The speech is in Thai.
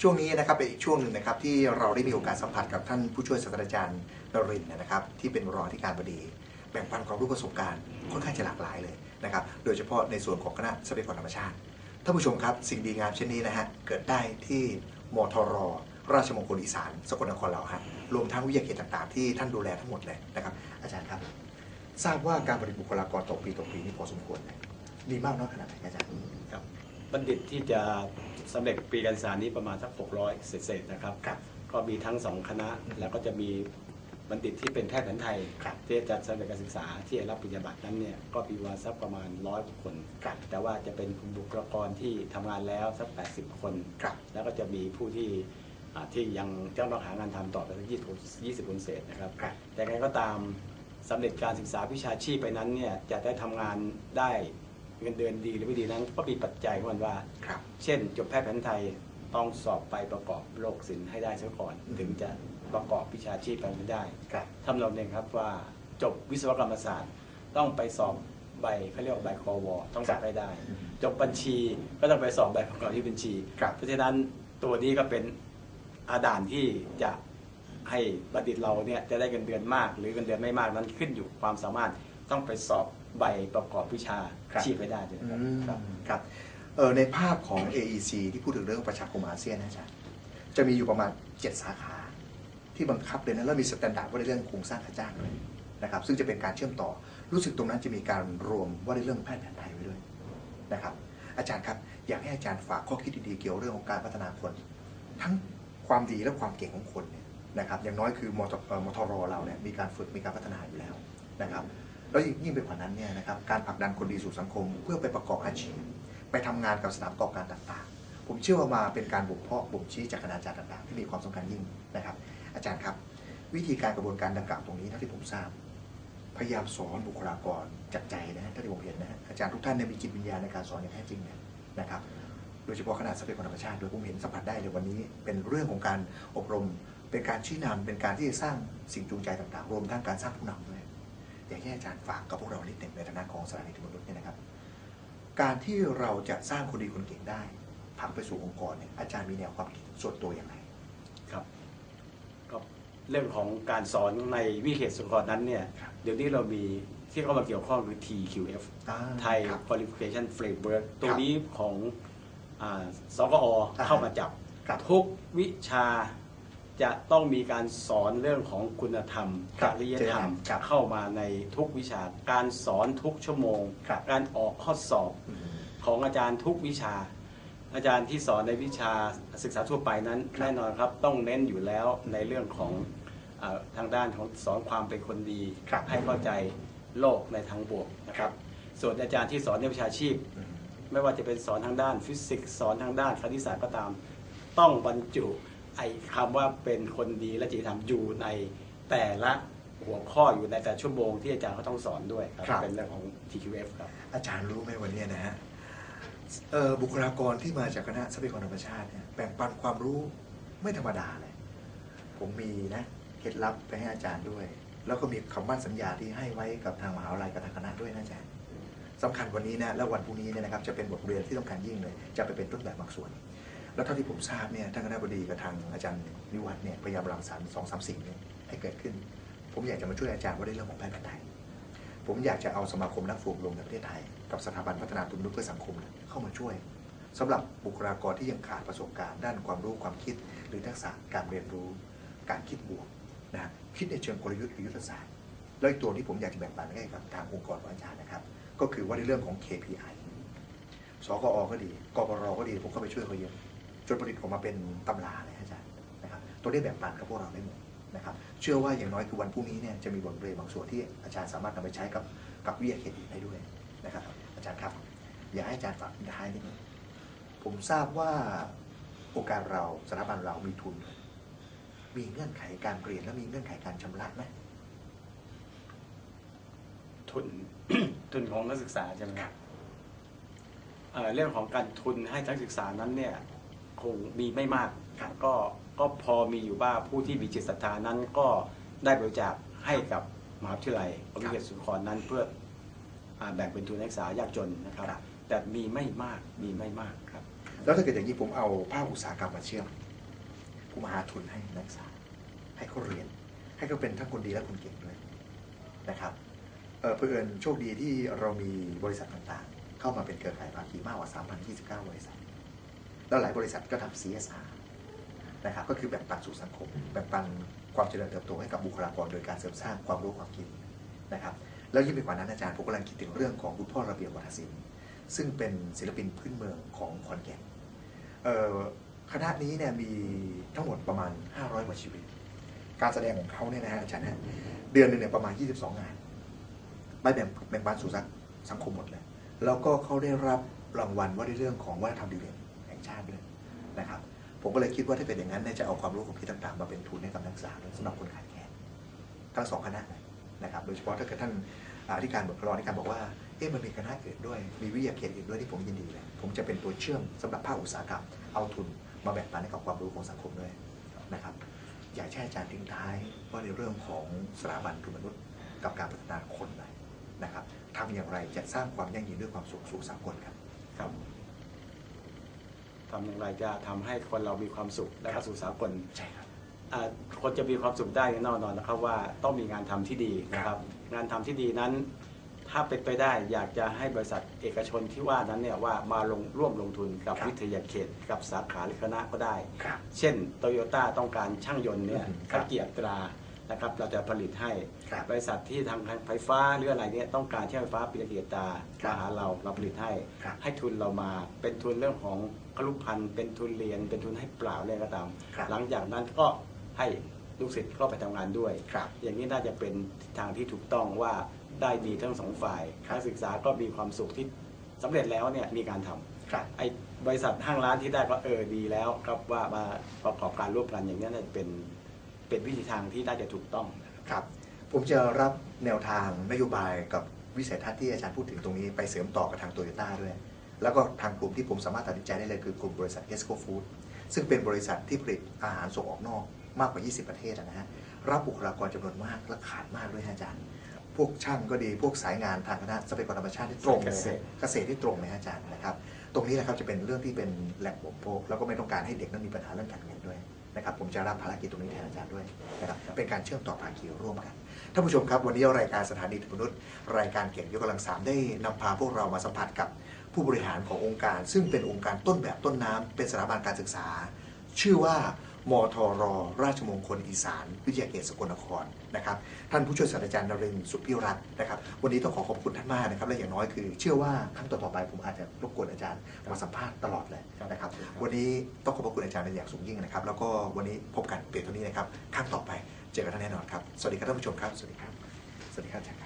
ช่วงนี้นะครับเป็นอีกช่วงหนึ่งนะครับที่เราได้มีโอกาสสัมผัสกับท่านผู้ช่วยศาสตราจารย์นรินทร์นะครับที่เป็นรองอธิการบดีแบ่งปันความรู้ประสบการณ์ค่อนข้างจะหลากหลายเลยนะครับโดยเฉพาะในส่วนของคณะทรัพยากรธรรมชาติท่านผู้ชมครับสิ่งดีงามเช่นนี้นะฮะเกิดได้ที่มทร ราชมงคลอีสานสกลนครเราฮะรวมทั้งวิทยาเขตต่างๆ ที่ท่านดูแลทั้งหมดเลยนะครับอาจารย์ครับ ทราบว่าการผลิตบุคลากรต่อปีต่อปีนี่พอสมควรเลยมีมากน้อยขนาดไหนอาจารย์ครับ บัณฑิตที่จะสำเร็จปริญญาศึกษานี้ประมาณสัก 600 เศษๆนะครับครับก็มีทั้งสองคณะแล้วก็จะมีบัณฑิตที่เป็นแพทย์แผนไทยครับที่จะสำเร็จการศึกษาที่ได้รับปริญญาบัตรนั้นเนี่ยก็มีวันสักประมาณร้อยคนครับแต่ว่าจะเป็นบุคลากรที่ทำงานแล้วสัก 80 คนครับแล้วก็จะมีผู้ที่อ่าที่ยังจะต้องหางานทำต่อไปสัก20 20คนเศษนะครับครับแต่ไงก็ตามสำเร็จการศึกษาวิชาชีพไปนั้นเนี่ยจะได้ทำงานได้ เงินเดือนดีหรือไม่ดีนั้นก็มีปัจจัยของมันว่า ครับ เช่น จบแพทย์แผนไทยต้องสอบไปประกอบโรคศิลป์ให้ได้ซะก่อนอืมถึงจะประกอบวิชาชีพไปไม่ได้ครับ ทำเราเองครับว่าจบวิศวกรรมศาสตร์ ต้องไปสอบใบเขาเรียกว่าใบคอวอต้องสอบให้ได้อืมจบบัญชีก็ต้องไปสอบใบประกอบที่บัญชี ครับ เพราะฉะนั้นตัวนี้ก็เป็นอาด่านที่จะให้บัณฑิตเราเนี่ยจะได้เงินเดือนมาก หรือเงินเดือนไม่มากนั้นขึ้นอยู่กับความสามารถต้องไปสอบ ใบประกอบวิชาครับชีพให้ได้ด้วยอืนะครับมครับเออในภาพของ AEC ที่พูดถึงเรื่องประชาคมอาเซียนนะอาจารย์จะมีอยู่ประมาณ 7 สาขาที่บังคับเลยนะแล้วมีสแตนดาร์ดว่าในเรื่องโครงสร้างค่าจ้างเลยนะครับซึ่งจะเป็นการเชื่อมต่อรู้สึกตรงนั้นจะมีการรวมว่าในเรื่องแพทย์แผนไทยไว้ด้วยนะครับ อาจารย์ครับอยากให้อาจารย์ฝากข้อคิดดีๆเกี่ยวเรื่องของการพัฒนาคน ทั้งความดีและความเก่งของคนเนี่ยนะครับอย่างน้อยคือมทเอ่อมทรเราเนี่ยมีการฝึกมีการพัฒนาอยู่แล้วนะครับ แล้วยิ่งไปกว่านั้นเนี่ยนะครับการผลักดันคนดีสู่สังคม เพื่อไปประกอบอาชีพ ไปทำงานกับสถานประกอบการต่างๆ ผมเชื่อว่ามาเป็นการบ่มเพาะบ่มชี้จากคณาจารย์ต่างๆ ที่มีความสำคัญยิ่งนะครับ อาจารย์ครับ วิธีการกระบวนการดังกล่าวตรงนี้เท่าที่ผมทราบ พยายามสอนบุคลากรจากใจนะฮะเท่าที่ผมเห็นนะฮะอาจารย์ทุกท่านเนี่ยมีจิตวิญญาณในการสอนอย่างแท้จริงเนี่ยนะครับโดยเฉพาะคณะทรัพยากรธรรมชาติโดยผมเห็นสัมผัสได้เลยวันนี้ เป็นเรื่องของการอบรม เป็นการชี้นำเป็นการที่จะสร้างสิ่งจูงใจต่างๆ รวมทั้งการสร้างผู้นำด้วย อยากให้อาจารย์ฝากกับพวกเรานิดหนึ่งในฐานะของสถานีทุนมนุษย์เนี่ยนะครับ การที่เราจะสร้างคนดีคนเก่งได้ผลักไปสู่องค์กรเนี่ยอาจารย์มีแนวความคิดส่วนตัวอย่างไรครับก็เรื่องของการสอนในวิเขตสุนทรนั้นเนี่ยครับเดี๋ยวนี้เรามีที่เข้ามาเกี่ยวข้องคือ TQF อ่า Thai ครับ Qualification Framework ตัวครับนี้ของอาสกออ่าเข้ามาจับครับทุกวิชา จะต้องมีการสอนเรื่องของคุณธรรมครัจบริยธรรมครับเข้ามาในทุกวิชา การสอนทุกชั่วโมง ครับ การออกข้อสอบอืม ของอาจารย์ทุกวิชา อาจารย์ที่สอนในวิชาศึกษาทั่วไปนั้นครับ แน่นอนครับต้องเน้นอยู่แล้วในเรื่องของเออทางด้านของสอนความเป็นคนดี ครับ ให้เข้าใจโลกในทางบวกนะครับ ส่วนอาจารย์ที่สอนในวิชาชีพ อืม ไม่ว่าจะเป็นสอนทางด้านฟิสิกส์สอนทางด้านคณิตศาสตร์ก็ตาม ต้องบรรจุ ไอ้คำว่าเป็นคนดีและจริยธรรมอยู่ในแต่ละหัวข้ออยู่ในแต่ชั่วโมงที่อาจารย์เขาต้องสอนด้วยครับ ครับ เป็นเรื่องของ TQF ครับ อาจารย์รู้ไหมวันเนี้ยนะฮะเอ่อบุคลากรที่มาจากคณะทรัพยากรธรรมชาติเนี่ยแบ่งปันความรู้ไม่ธรรมดาเลย ผมมีนะเคล็ดลับไปให้อาจารย์ด้วย แล้วก็มีคำมั่นสัญญาที่ให้ไว้กับทางมหาวิทยาลัยกับทางคณะด้วยนะอาจารย์สำคัญวันนี้นะแล้ววันพรุ่งนี้เนี่ยนะครับจะเป็นบทเรียนที่สำคัญยิ่งเลย จะไปเป็นต้นแบบบางส่วน แล้วเท่าที่ผมทราบเนี่ยท่านคณะบดีกับทางอาจารย์นิวัฒน์เนี่ยพยายามรังสรรค์สองสามสิ่งเนี่ยให้เกิดขึ้น ผมอยากจะมาช่วยอาจารย์ว่าในเรื่องของแพทย์แผนไทย ผมอยากจะเอาสมาคมนักฟูกลมในประเทศไทย กับสถาบันพัฒนาทุนนุษเพื่อสังคมเข้ามาช่วยสำหรับบุคลากรที่ยังขาดประสบการณ์ด้านความรู้ความคิด หรือทักษะการเรียนรู้ การคิดบวกนะคิดในเชิงกลยุทธ์หรือยุทธศาสตร์แล้วอีกตัวที่ผมอยากจะแบ่งปันให้กับทางองค์กรของอาจารย์นะครับ ก็คือว่าในเรื่องของ KPI สกอก็ดีกปรก็ดี ผมก็ไปช่วยเขาเยอะ จนผลิตออกมาเป็นตำราเลยอาจารย์นะครับตัวนี้แบ่งปันกับพวกเราได้หมดนะครับเชื่อว่าอย่างน้อยคือวันพรุ่งนี้เนี่ยจะมีบทเรียนบางส่วนที่อาจารย์สามารถนำไปใช้กับกับวิทยาเขตอื่นได้ด้วยนะครับ อาจารย์ครับ อยากให้อาจารย์ฝากทิ้งท้ายนิดนึงผมทราบว่าองค์การเราสถาบันเรามีทุน มีเงื่อนไขการเรียนและมีเงื่อนไขการชำระไหมทุนทุนของนักศึกษาใช่ไหมครับเอ่อเรื่องของการทุนให้นักศึกษานั้นเนี่ย คงมีไม่มากครับก็ก็พอมีอยู่บ้างผู้ที่มีจิตศรัทธานั้นก็ได้บริจาคให้กับมหาวิทยาลัยปริญญาสุนทรนั้นเพื่ออาแบ่งเป็นทุนนักศึกษายากจนนะครับครับ แต่มีไม่มากมีไม่มากครับ แล้วถ้าเกิดอย่างนี้ผมเอาภาคอุตสาหกรรมมาเชื่อมผมหาทุนให้นักศึกษา ให้เขาเรียน ให้เขาเป็นทั้งคนดีและคนเก่งด้วยนะครับเออเพื่อนโชคดีที่เรามีบริษัทต่างๆ เข้ามาเป็นเครือข่ายภาคีมากกว่า 3,029 บริษัท แล้วหลายบริษัทก็ทำ CSR นะครับก็คือแบ่งปันสู่สังคม แบ่งปันความเจริญเติบโตให้กับบุคลากรโดยการเสริมสร้างความรู้ความคิดนะครับแล้วยิ่งไปกว่านั้นอาจารย์ผมกำลังคิดถึงเรื่องของคุณพ่อระเบียบวัฒนศิลป์ซึ่งเป็นศิลปินพื้นเมืองของขอนแก่นคณะนี้เนี่ยมีทั้งหมดประมาณ 500กว่าชีวิต การแสดงของเขาเนี่ยนะฮะอาจารย์ฮะเดือนหนึ่งเนี่ยประมาณ 22 งานไม่แบ่งแบ่งปันสู่สังคมหมดเลยแล้วก็เขาได้รับรางวัลว่าในเรื่องของวัฒนธรรมดีเด่น ชาติด้วยนะครับ ผมก็เลยคิดว่าถ้าเป็นอย่างนั้นเนี่ยจะเอาความรู้ของพี่ต่างๆ มาเป็นทุนให้กับนักศึกษาด้วยสำหรับคนขาดแคลนทั้งสองคณะเลยนะครับ โดยเฉพาะถ้าเกิดท่านอธิการบทรอธิการบอกว่าเอ๊ะมันมีคณะอื่นด้วย มีวิทยาเขตอื่นด้วยที่ผมยินดีเลย ผมจะเป็นตัวเชื่อมสำหรับภาคอุตสาหกรรม เอาทุนมาแบ่งปันให้กับความรู้ของสังคมด้วยนะครับ อยากให้อาจารย์ทิ้งท้ายว่าในเรื่องของสถาบันคือมนุษย์ กับการพัฒนาคนหน่อยนะครับทำอย่างไรจะสร้างความยั่งยืนด้วยความสุขสู่สากลครับครับ ทำอย่างไรจะทำให้คนเรามีความสุขและก็สู่สากลใช่ครับอ่าคนจะมีความสุขได้แน่นอนนะครับว่าต้องมีงานทำที่ดีนะครับ งานทำที่ดีนั้น ถ้าเป็นไปได้อยากจะให้บริษัทเอกชนที่ว่านั้นเนี่ยว่ามาลงร่วมลงทุนกับครับวิทยาเขตกับสาขาหรือคณะก็ได้ครับเช่นโตโยต้าต้องการช่างยนต์เนี่ยอืมครัข้าบเกียรติตรา นะครับเราจะผลิตให้ครับ บริษัทที่ทางไฟฟ้าหรืออะไรเนี่ยต้องการช่างไฟฟ้าปิเกียรติตราครับมาหาเราเราผลิตให้ ครับให้ทุนเรามาเป็นทุนเรื่องของคลุพันธ์เป็นทุนเรียน เป็นทุนให้เปล่าเลยก็ตาม ครับ หลังจากนั้นก็ให้ลูกศิษย์ก็ไปทำงานด้วย ครับ อย่างนี้น่าจะเป็นทิศทางที่ถูกต้องว่าได้ดีทั้งสองฝ่ายครับ นักศึกษาก็มีความสุขที่สำเร็จแล้วเนี่ยมีการทำครับ ไอ้บริษัทห้างร้านที่ได้ก็เออดีแล้วครับว่ามาประกอบการร่วมกันอย่างนี้น่าจะเป็น เป็นวิธีทางที่น่าจะถูกต้องครับ ผมจะรับแนวทางนโยบายกับวิสัยทัศน์ที่อาจารย์พูดถึงตรงนี้ไปเสริมต่อกับทางโตโยต้าด้วย แล้วก็ทางกลุ่มที่ผมสามารถตัดสินใจได้เลยคือกลุ่มบริษัทเอสโ f ฟู้ดซึ่งเป็นบริษัทที่ผลิตอาหารส่งออกนอกมากกว่า 20 ประเทศนะฮะรับบุคลากรจำนวนมากและขาดมากด้วยฮะอาจารย์ พวกช่างก็ดีพวกสายงานทางคณะทรัพยากรธรรมชาติที่ตรงเลยเกษตรเกษตรที่ตรงเลยฮะอาจารย์นะครับ ตรงนี้นะครับจะเป็นเรื่องที่เป็นแหล่งบ่มเพาะแล้วก็ไม่ต้องการให้เด็กนั้นมีปัญหาเรื่องการเงินด้วย นะครับผมจะรับภารกิจตรงนี้แทนอาจารย์ด้วยนะครับเป็นการเชื่อมต่อภาคีร่วมกันท่านผู้ชมครับ วันนี้รายการสถานีมนุษย์ รายการเกียรติยกกำลังสามได้นำพาพวกเรามาสัมผัสกับผู้บริหารขององค์การ ซึ่งเป็นองค์การต้นแบบต้นน้ำเป็นสถาบันการศึกษา ชื่อว่า มทร ราชมงคลอีสาน วิทยาเขตสกลนครนะครับท่านผู้ช่วยศาสตราจารย์นรินทร์สุพิรัตน์นะครับวันนี้ต้องขอขอบคุณท่านมากนะครับและอย่างน้อยคือ เชื่อว่าครั้งต่อๆไปผมอาจจะรบกวนอาจารย์มาสัมภาษณ์ตลอดเลยนะครับวันนี้ต้องขอบพระคุณอาจารย์เป็นอย่างสูงยิ่งนะครับแล้วก็วันนี้พบกันเปลี่ยนเท่านี้นะครับครั้งต่อไปเจอกันแน่นอนครับสวัสดีครับท่านผู้ชมครับสวัสดีครับสวัสดีครับอาจารย์ครับ